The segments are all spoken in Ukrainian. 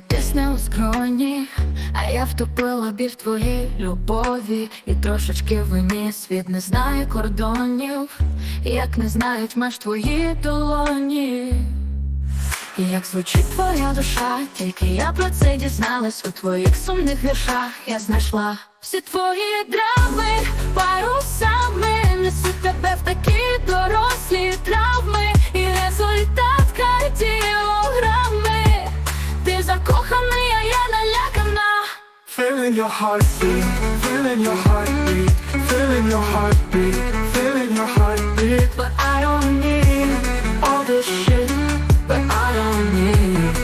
тисне у скроні, а я втопила біль твоїй любові, і трошечки в мені світ не знає кордонів, як не знають меж твої долоні. І як звучить твоя душа, тільки я про це дізналась у твоїх сумних віршах я знайшла всі твої драми, парусами несуть тебе в такі Feeling your heartbeat, feeling your heartbeat, feeling your heartbeat, feeling your heartbeat. But I don't need all this shit, but I don't need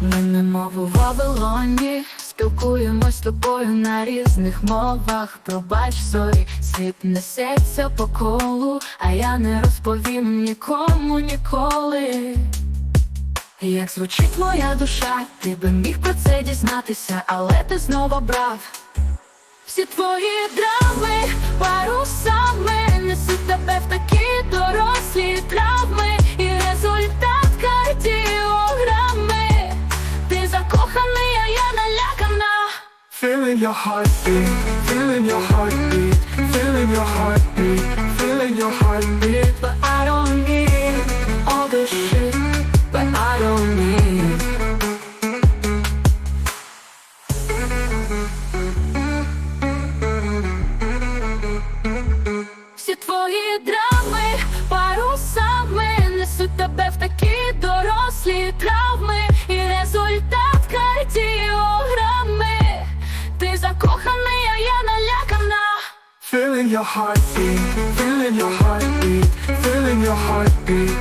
Ми немов у Вавилоні Спілкуємось з тобою на різних мовах Пробач, сорі, світ несеться по колу А я не розповім нікому ніколи Як звучить твоя душа, ти би міг про це дізнатися, але ти знову брав всі твої драми парусами несуть тебе в такі дорослі травми і результат кардіограми. Ти закоханий, а я налякана. Feeling your heartbeat, feeling your heartbeat, feeling your heartbeat, feeling your heartbeat. But I don't твої драми парусами несуть тебе в такі дорослі травми і результат кардіограми. Ти закоханий, а я налякана. Feeling your heartbeat, feeling your heartbeat, feeling your heartbeat,